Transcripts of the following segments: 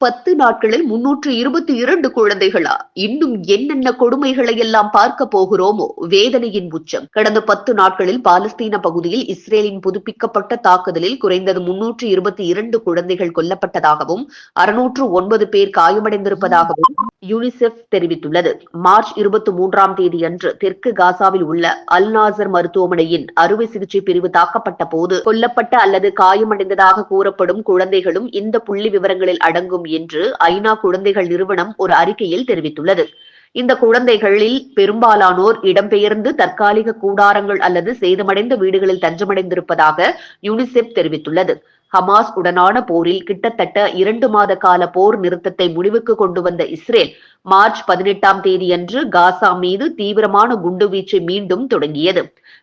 பத்து நாட்களில் முன்னூற்று இருபத்தி இரண்டு குழந்தைகளா? இன்னும் என்னென்ன கொடுமைகளை எல்லாம் பார்க்க போகிறோமோ? வேதனையின் உச்சம். கடந்த பத்து நாட்களில் பாலஸ்தீன பகுதியில் இஸ்ரேலின் புதுப்பிக்கப்பட்ட தாக்குதலில் குறைந்தது முன்னூற்று இருபத்தி இரண்டு குழந்தைகள் கொல்லப்பட்டதாகவும் அறுநூற்று ஒன்பது பேர் காயமடைந்திருப்பதாகவும் யூனிசெஃப் தெரிவித்துள்ளது. மார்ச் இருபத்தி மூன்றாம் தேதி அன்று தெற்கு காசாவில் உள்ள அல் நாசர் மருத்துவமனையின் அறுவை சிகிச்சை பிரிவு தாக்கப்பட்ட போது கொல்லப்பட்ட அல்லது காயமடைந்ததாக கூறப்படும் குழந்தைகளும் இந்த புள்ளி விவரங்களில் அடங்கும் என்று ஐநா குழந்தைகள் நிறுவனம் ஒரு அறிக்கையில் தெரிவித்துள்ளது. இந்த குழந்தைகளில் பெரும்பாலானோர் இடம்பெயர்ந்து தற்காலிக கூடாரங்கள் அல்லது சேதமடைந்த வீடுகளில் தஞ்சமடைந்திருப்பதாக யூனிசெஃப் தெரிவித்துள்ளது. ஹமாஸ் உடனான போரில் கிட்டத்தட்ட இரண்டு மாத கால போர் நிறுத்தத்தை முடிவுக்கு கொண்டு வந்த இஸ்ரேல் மார்ச் பதினெட்டாம் தேதியன்று காசா மீது தீவிரமான குண்டுவீச்சு மீண்டும் தொடங்கியது.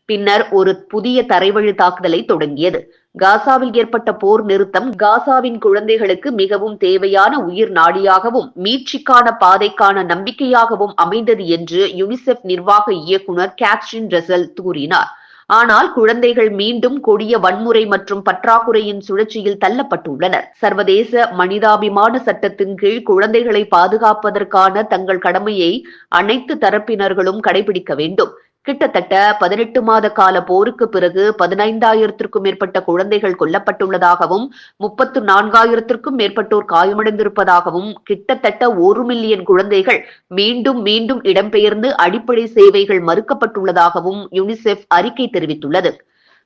பின்னர் ஒரு புதிய தரைவழி தாக்குதலை தொடங்கியது. காசாவில் ஏற்பட்ட போர் நிறுத்தம் காசாவின் குழந்தைகளுக்கு மிகவும் தேவையான உயிர் நாடியாகவும் மீட்சிக்கான பாதைக்கான நம்பிக்கையாகவும் அமைந்தது என்று யுனிசெஃப் நிர்வாக இயக்குனர் கேத்ரின் ரசல் கூறினார். ஆனால் குழந்தைகள் மீண்டும் கொடிய வன்முறை மற்றும் பற்றாக்குறையின் சுழற்சியில் தள்ளப்பட்டுள்ளனர். சர்வதேச மனிதாபிமான சட்டத்தின் கீழ் குழந்தைகளை பாதுகாப்பதற்கான தங்கள் கடமையை அனைத்து தரப்பினர்களும் கடைபிடிக்க வேண்டும். கிட்டத்தட்ட பதினெட்டு மாத கால போருக்கு பிறகு பதினைந்தாயிரத்திற்கும் மேற்பட்ட குழந்தைகள் கொல்லப்பட்டுள்ளதாகவும் முப்பத்து நான்காயிரத்திற்கும் மேற்பட்டோர் காயமடைந்திருப்பதாகவும் கிட்டத்தட்ட ஒரு மில்லியன் குழந்தைகள் மீண்டும் மீண்டும் இடம்பெயர்ந்து அடிப்படை சேவைகள் மறுக்கப்பட்டுள்ளதாகவும் யுனிசெஃப் அறிக்கை தெரிவித்துள்ளது.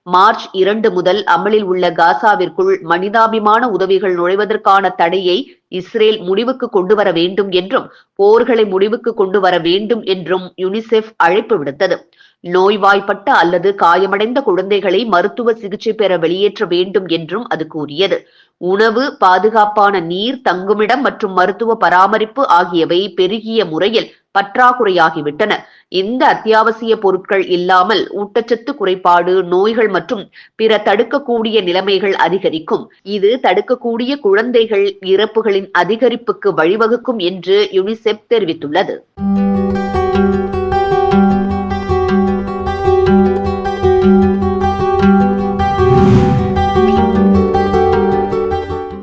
மார்ச் இரண்டு முதல் அமலில் உள்ள காசாவிற்குள் மனிதாபிமான உதவிகள் நுழைவதற்கான தடையை இஸ்ரேல் முடிவுக்கு கொண்டு வர வேண்டும் என்றும் போர்களை முடிவுக்கு கொண்டு வர வேண்டும் என்றும் யுனிசெஃப் அழைப்பு விடுத்தது. நோய்வாய்ப்பட்ட அல்லது காயமடைந்த குழந்தைகளை மருத்துவ சிகிச்சை பெற வெளியேற்ற வேண்டும் என்றும் அது கூறியது. உணவு பாதுகாப்பான நீர் தங்குமிடம் மற்றும் மருத்துவ பராமரிப்பு ஆகியவை பெருகிய முறையில் பற்றாக்குறையாகிவிட்டன. இந்த அத்தியாவசிய பொருட்கள் இல்லாமல் ஊட்டச்சத்து குறைபாடு நோய்கள் மற்றும் பிற தடுக்கக்கூடிய நிலைமைகள் அதிகரிக்கும். இது தடுக்கக்கூடிய குழந்தைகள் இறப்புகளின் அதிகரிப்புக்கு வழிவகுக்கும் என்று யுனிசெப் தெரிவித்துள்ளது.